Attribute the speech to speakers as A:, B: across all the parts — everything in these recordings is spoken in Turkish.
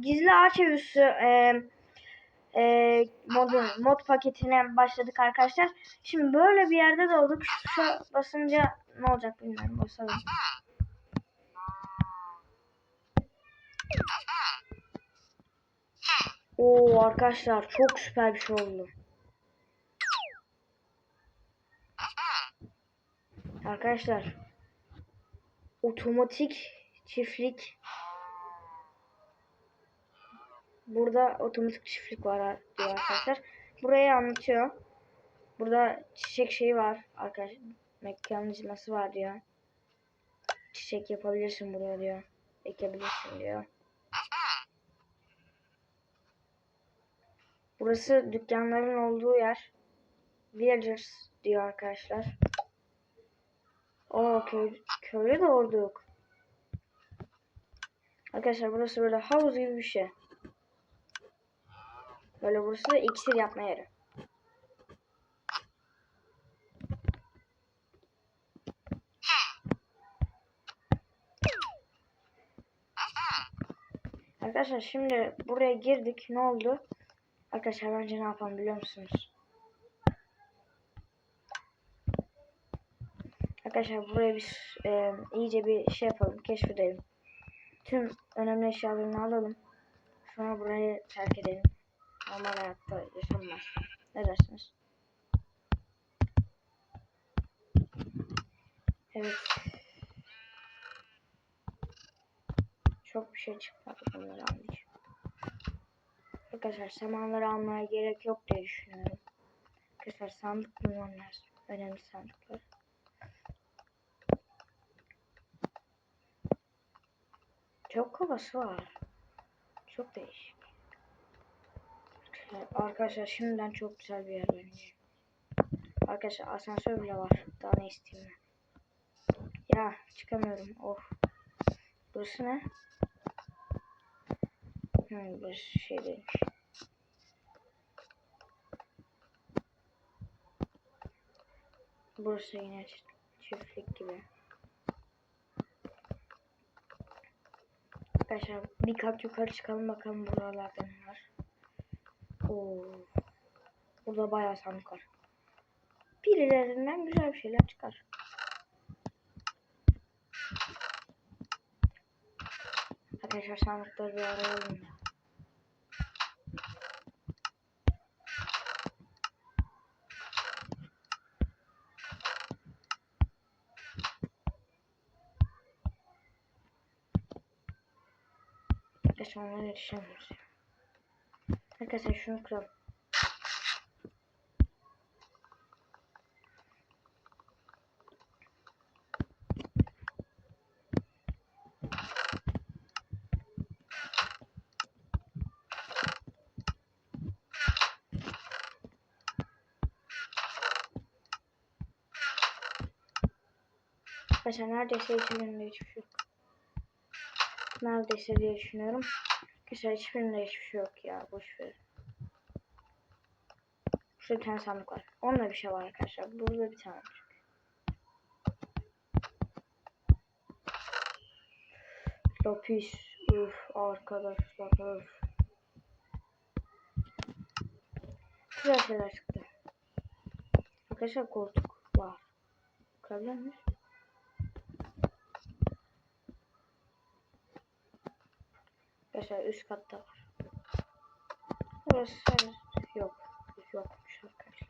A: gizli ağaç evüsü e, e, modu, mod paketine başladık arkadaşlar. Şimdi böyle bir yerde de olduk. Şu basınca ne olacak bilmiyorum. Basalım. Oo arkadaşlar çok süper bir şey oldu. Arkadaşlar otomatik çiftlik Burada otomatik çiftlik var diyor arkadaşlar. Burayı anlatıyor. Burada çiçek şeyi var arkadaşlar. Mekanizması var diyor. Çiçek yapabilirsin buraya diyor. Ekebilirsin diyor. Burası dükkanların olduğu yer. Villagers diyor arkadaşlar. Oo köy, köye doğurduk. Arkadaşlar burası böyle havuz gibi bir şey. Böyle burası da iksir yapma yeri. Arkadaşlar şimdi buraya girdik. Ne oldu? Arkadaşlar bence ne yapalım biliyor musunuz? Arkadaşlar buraya bir e, iyice bir şey yapalım. Keşfedelim. Tüm önemli eşyalarını alalım. Sonra burayı terk edelim. Normal hayatta yaşanmaz. Ne dersiniz? Evet. Çok bir şey çıkmadı bunları almayacağım. Arkadaşlar samanları almaya gerek yok diye düşünüyorum. Arkadaşlar sandık bulmam lazım. Önemli sandıklar. Çok kovası var. Çok değişik. Arkadaşlar şimdiden çok güzel bir yer bence. Arkadaşlar asansör bile var. Daha ne isteyeyim ben. Ya çıkamıyorum. Of. Burası ne? Hmm, burası şey değilmiş. Burası yine çiftlik gibi. Arkadaşlar bir kat yukarı çıkalım bakalım buralarda ne var. Oo. Burada bayağı sandık var. Birilerinden güzel bir şeyler çıkar. Arkadaşlar sandıkları bir arayalım ya. Arkadaşlar onlara yetişemiyoruz ya. Arkadaşlar şunu kıralım. Arkadaşlar neredeyse hiçbirinde hiçbir şey yok. Neredeyse diye düşünüyorum. Arkadaşlar hiçbirinde hiçbir şey yok ya. Boş ver. Şurada bir tane sandık var. Onunla bir şey var arkadaşlar. Burada bir tane var. Lapis. Üf arkadaşlar. Üf. Güzel şeyler çıktı. Arkadaşlar koltuk var. Kırabilir miyiz? Arkadaşlar üst katta var. Burası yok. Yokmuş arkadaşlar.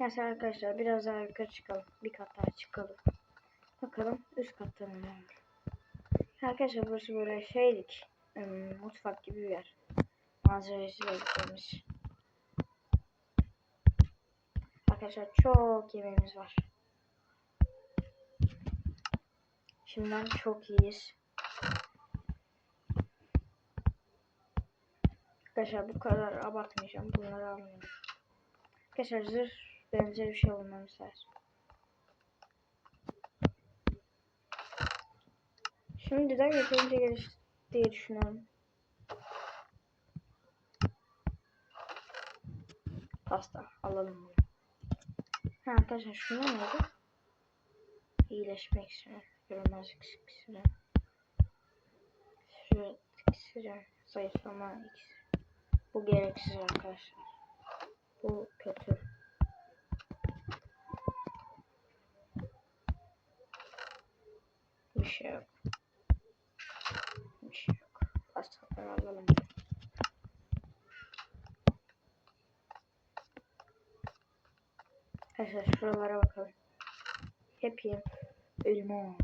A: Neyse arkadaşlar biraz daha yukarı çıkalım. Bir kat daha çıkalım. Bakalım üst katta ne var. Arkadaşlar burası böyle şeylik. mutfak gibi bir yer. Malzemesiyle gideceğimiz. Arkadaşlar çok yemeğimiz var. Şimdiden çok iyiyiz. Arkadaşlar bu kadar abartmayacağım. Bunları almayayım. Arkadaşlar zırh benzeri bir şey olmamız lazım. Şimdiden yeterince gelişti diye düşünüyorum. Pasta alalım bunu. Ha arkadaşlar şunu neydi? İyileşmek istiyorum. Görünmezlik iksiren. Şuraya iksiren. Zayıflama ikisi. Bu gereksiz arkadaşlar. Bu kötü. Bir şey yok. Bir şey yok. Hastaları alalım. Arkadaşlar şuralara bakalım. Hep yem. Elmas.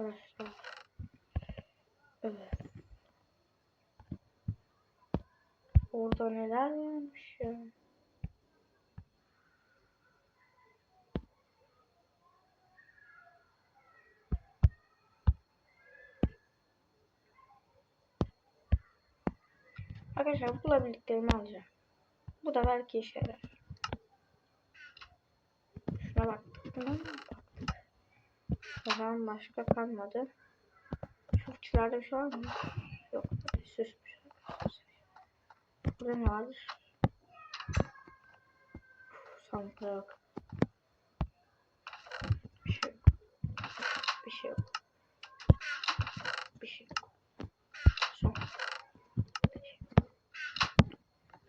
A: Arkadaşlar. Evet. Orada neler varmış ya. Arkadaşlar bulabildiklerimi alacağım. Bu da belki işe yarar. Şuna baktık? O başka kalmadı. Şu fıçılarda bir şey var mı? Yok. Süsmüş. Burada ne vardır? Sandıklara bak. Bir şey yok. Bir şey yok. Bir şey yok. Son. Şey.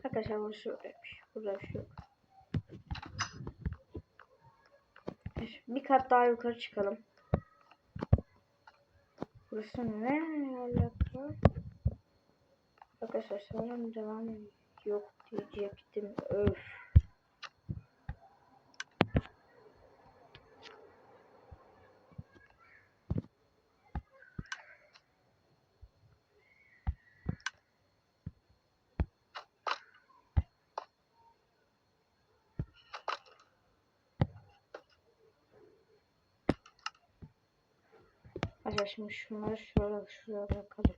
A: Arkadaşlar burası öyleymiş. Burada bir şey yok. Bir kat daha yukarı çıkalım. Burası ne alaka? Arkadaşlar sanırım devam yok diyecektim. Öf. Arkadaşlar şimdi şunları şöyle şuraya bırakalım.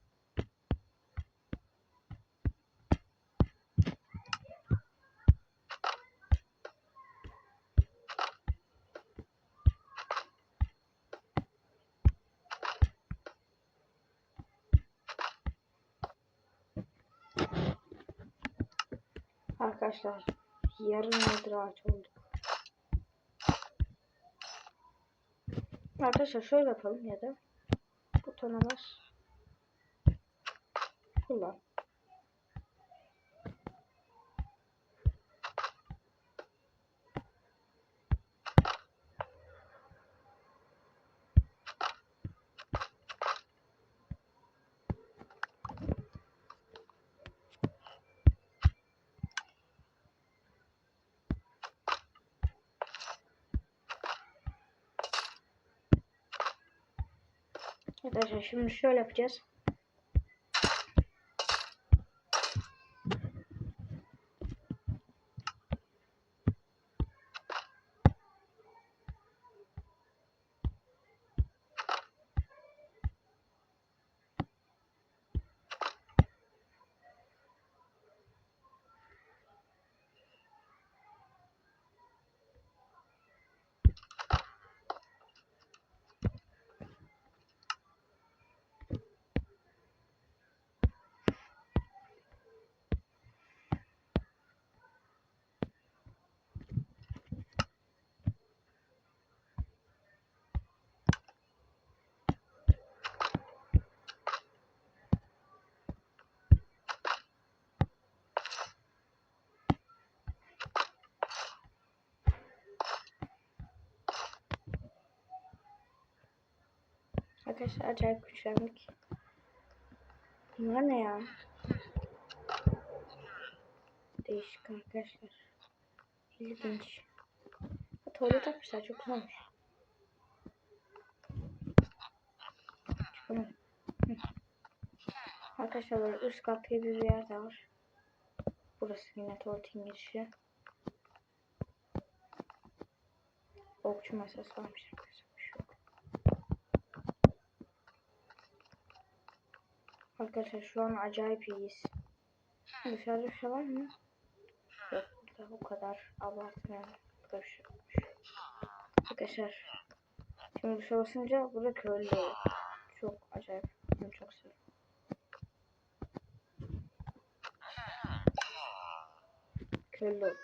A: Arkadaşlar yarın nedir ağaç olduk. Arkadaşlar şöyle yapalım ya da butona bas. Kullan. Arkadaşlar şimdi şöyle yapacağız. Arkadaşlar acayip güçlendik. Bunlar ne ya? Değişik arkadaşlar. İlginç. Ha, tuvalet yapmışlar çok güzelmiş. Arkadaşlar böyle üst kat gibi bir yer de var. Burası yine tuvaletin girişi. Okçu masası varmış arkadaşlar. Bir şey yok. Arkadaşlar şu an acayip iyiyiz. Dışarıda bir şey var mı? Yok burada o kadar abartmayalım. Şey. Arkadaşlar Şimdi dışarı basınca burada köylü. Çok acayip. Bunu çok seviyorum. Köylü.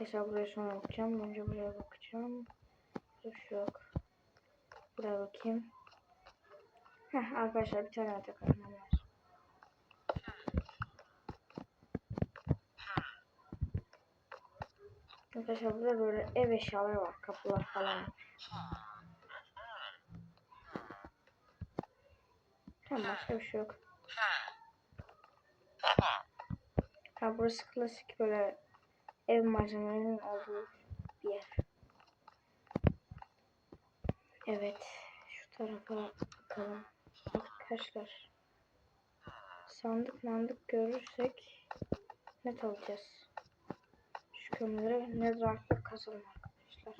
A: Mesela buraya sonra bakacağım. Önce buraya bakacağım. Bir şey yok. Buraya bakayım. Heh, arkadaşlar bir tane atak atmam lazım. Arkadaşlar burada böyle ev eşyaları var. Kapılar falan var. Tamam başka bir şey yok. Ha burası klasik böyle ev malzemelerinin olduğu bir yer. Evet. Tarafa bakalım. Arkadaşlar. Sandık mandık görürsek net alacağız. Şu kömürleri netherite kazalım arkadaşlar.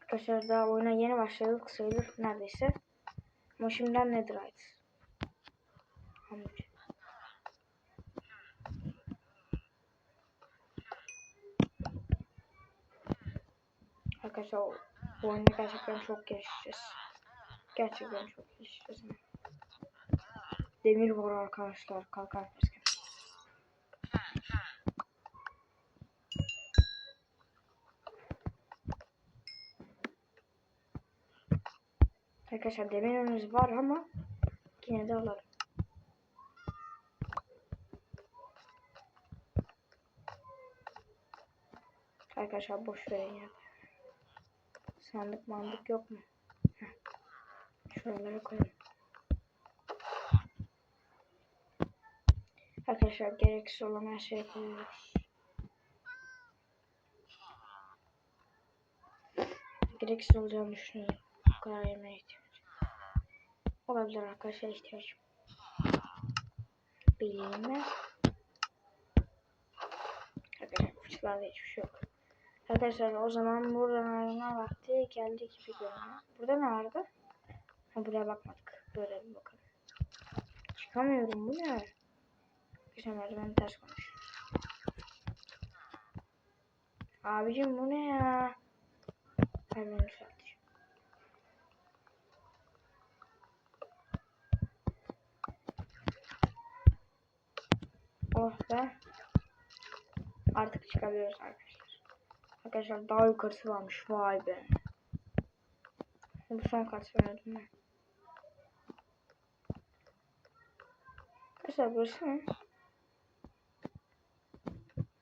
A: Arkadaşlar daha oyuna yeni başladık sayılır neredeyse. Ama şimdiden netherite. Amca. Arkadaşlar bu oyunda gerçekten çok gelişeceğiz. Gerçekten çok gelişeceğiz. Demir var arkadaşlar. Kalkan keskin. Arkadaşlar demirimiz var ama yine de alalım. Arkadaşlar boş verin ya. Sandık mandık yok mu? Heh. Şuralara koyalım. Arkadaşlar gereksiz olan her şeyi koyuyoruz. Gereksiz olacağını düşünüyorum. Bu kadar yemeğe ihtiyaç. Olabilir arkadaşlar ihtiyaç. Bileyim Arkadaşlar fıçılarda hiçbir şey yok. Arkadaşlar o zaman buradan ayrılma vakti geldi gibi görünüyor. Burada ne vardı? Ha buraya bakmadık. Böyle bir bakalım. Çıkamıyorum bu ne? Arkadaşlar merdiven ters konuş. Abicim bu ne ya? Hemen yükselteceğim. Oh be. Artık çıkabiliyoruz arkadaşlar. Arkadaşlar daha yukarısı varmış. Vay be. Bu son kat söyledim ben. Arkadaşlar burası ne?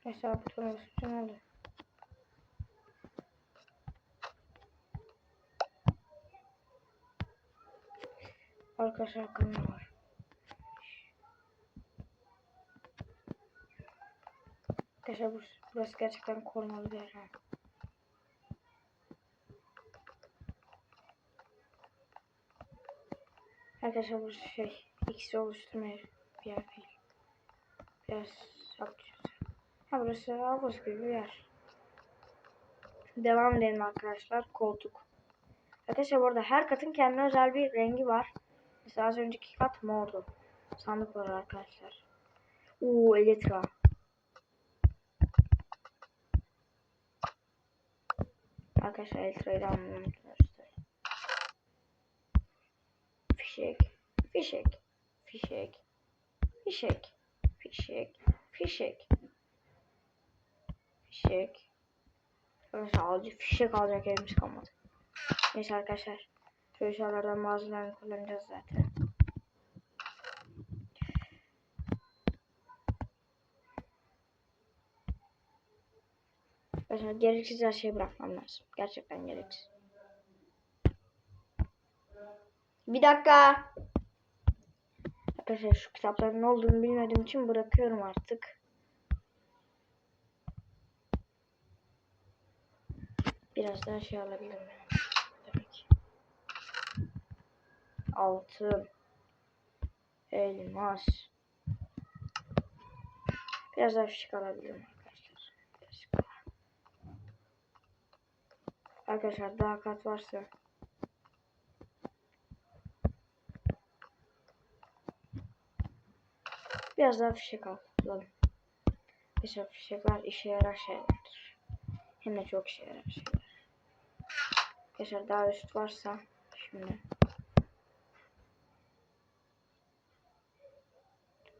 A: Mesela bu tarafa ne oldu? Arkadaşlar kamera var. Arkadaşlar burası, gerçekten korumalı bir yer. Arkadaşlar burası şey ikisi oluşturmaya bir yer değil. Biraz yapacağız. Ha burası havuz gibi bir yer. Devam edelim arkadaşlar. Koltuk. Arkadaşlar bu arada her katın kendine özel bir rengi var. Mesela az önceki kat mordu. Sandık var arkadaşlar. Uuu Elytra. Arkadaşlar Elytra'yı da almayı unutmuyoruz. Fişek. Fişek. Fişek. Fişek. Fişek. Fişek. Fişek. Arkadaşlar alacak fişek alacak elimiz kalmadı. Neyse arkadaşlar. Şu eşyalardan bazılarını kullanacağız zaten. Arkadaşlar gereksiz her şeyi bırakmam lazım. Gerçekten gereksiz. Bir dakika. Arkadaşlar şu kitapların ne olduğunu bilmediğim için bırakıyorum artık. Biraz daha şey alabilirim. Altın. Elmas. Biraz daha fişik alabilirim arkadaşlar. Birazcık daha. Arkadaşlar daha kat varsa Biraz daha fişek alalım. Arkadaşlar fişekler işe yarar şeylerdir. Hem de çok işe yarar şeyler. Arkadaşlar daha üst varsa şimdi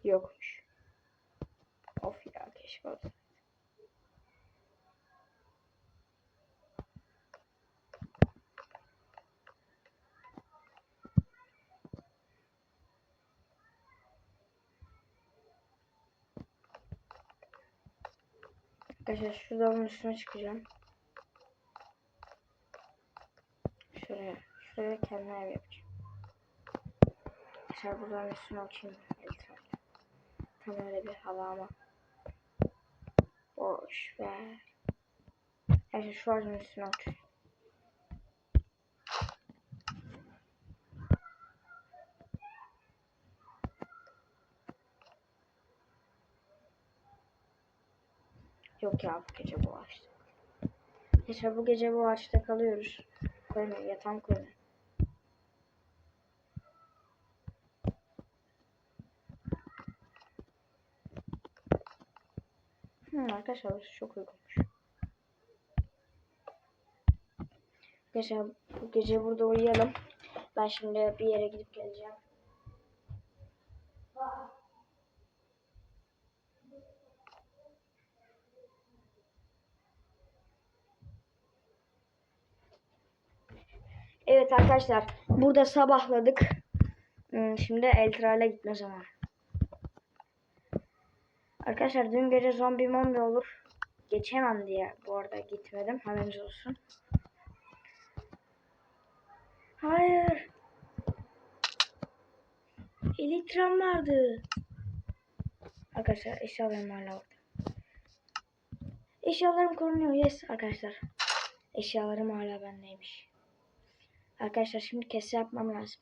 A: yokmuş. Of ya keşke olsa. Arkadaşlar şu dalın üstüne çıkacağım. Şuraya, şuraya kendime ev yapacağım. Arkadaşlar buradan üstüne uçayım. Tam öyle bir hava ama. Boş ver. Arkadaşlar şu ağacın üstüne uç. Yok ya bu gece bu ağaçta. Neyse bu gece bu ağaçta kalıyoruz. Koyma yatağım koyma. Hmm, arkadaşlar çok uygunmuş. Arkadaşlar bu gece burada uyuyalım. Ben şimdi bir yere gidip geleceğim. Evet arkadaşlar burada sabahladık. Hmm, Şimdi Eltra'yla gitme zamanı. Arkadaşlar dün gece zombi mombi olur. Geçemem diye bu arada gitmedim. Haberiniz olsun. Hayır. Elektron vardı. Arkadaşlar eşyalarım hala orada. Eşyalarım korunuyor. Yes arkadaşlar. Eşyalarım hala bendeymiş. Arkadaşlar şimdi kese yapmam lazım.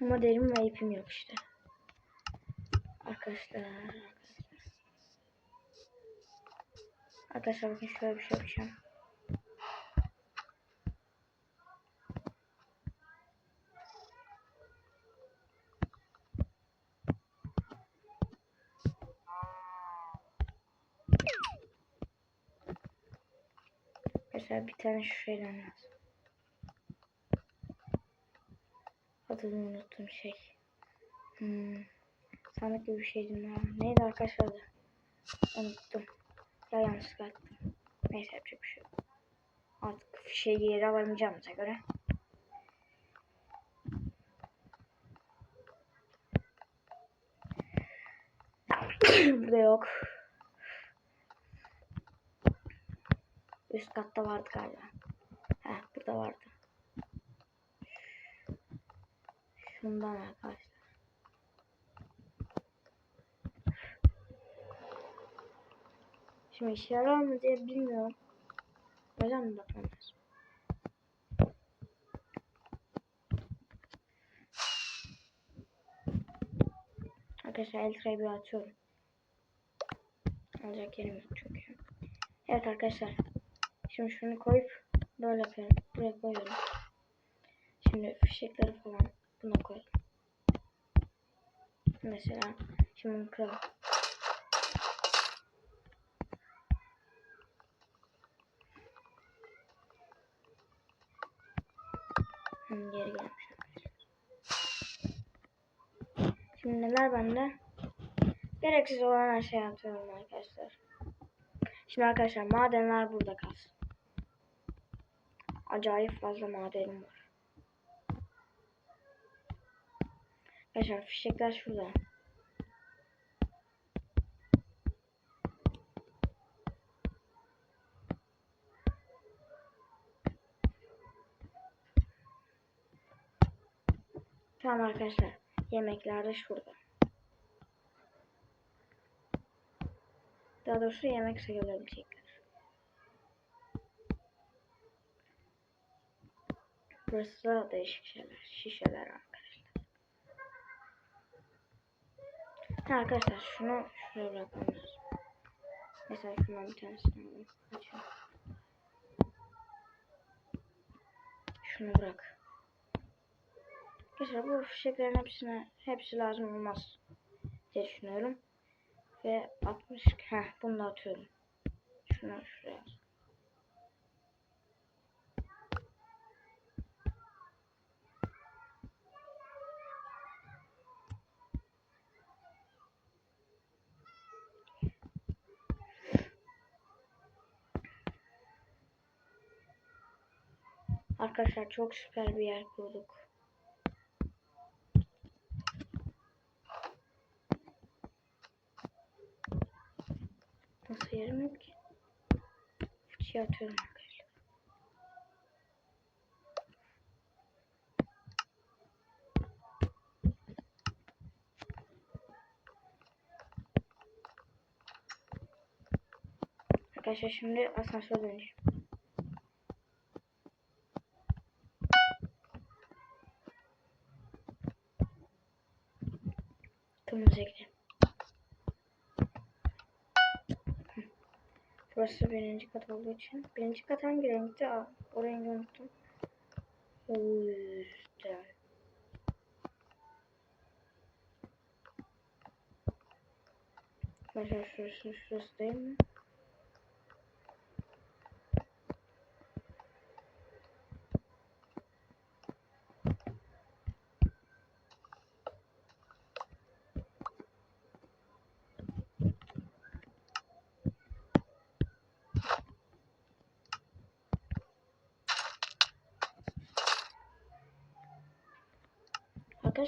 A: Ama derim ve ipim yok işte. Arkadaşlar. Arkadaşlar bakın şöyle bir şey yapacağım. Mesela bir tane şu şeyden lazım. Adını unuttum şey. Hmm. Sandık gibi bir şeydi ya. Neydi arkadaşlar adı? Unuttum. Ya yanlışlıkla attım. Neyse yapacak bir şey yok. Artık fişeği yere alamayacağımıza göre. Burada yok. Üst katta vardı galiba. Heh burada vardı. Şundan arkadaşlar. Şimdi işe yarar mı diye bilmiyorum. Yüzden mi lazım? Arkadaşlar Eltra'yı bir atıyorum. Alacak yerim yok çünkü. Evet arkadaşlar. Şimdi şunu koyup böyle yapıyorum. Buraya koyuyorum. Şimdi fişekleri falan buna koyalım. Mesela şimdi kıralım. Hmm, geri gelmiş. Şimdi neler bende? Gereksiz olan her şeyi atıyorum arkadaşlar. Şimdi arkadaşlar madenler burada kalsın. Acayip fazla madenim var. Arkadaşlar fişekler şurada. Tamam arkadaşlar. Yemekler de şurada. Daha doğrusu yemek sayılabilecekler. Burası da değişik şeyler. Şişeler arkadaşlar. Ha arkadaşlar şunu şuraya bırakmam. Mesela şundan bir tanesini alayım. Şunu bırak. Arkadaşlar bu fişeklerin hepsine hepsi lazım olmaz diye düşünüyorum. Ve 60. Heh bunu da atıyorum. Şunu şuraya. Arkadaşlar çok süper bir yer kurduk. Nasıl yerim yok ki? Fıçıya atıyorum arkadaşlar. Arkadaşlar şimdi asansöre döneceğim. Hı. Burası birinci kat olduğu için. Birinci kat hangi renkti? Aa, o rengi unuttum. O yüzden. Mesela şurası, şurası değil mi?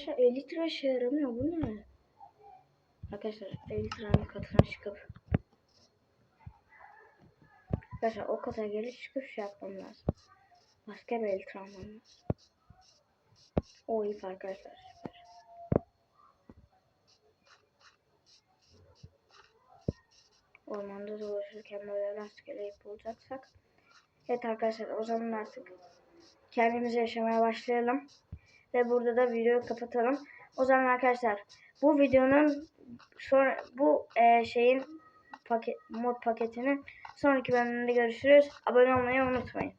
A: Arkadaşlar 50 lira işe yaramıyor bu ne? Arkadaşlar 50 liranın katına çıkıp Arkadaşlar o kata gelip çıkıp şey yapmam lazım. Başka bir 50 lira almam lazım. O iyi arkadaşlar süper. Ormanda dolaşırken böyle rastgele ip bulacaksak. Evet arkadaşlar o zaman artık kendimizi yaşamaya başlayalım. Ve burada da videoyu kapatalım. O zaman arkadaşlar bu videonun sonra bu e, şeyin paket mod paketinin sonraki bölümünde görüşürüz. Abone olmayı unutmayın.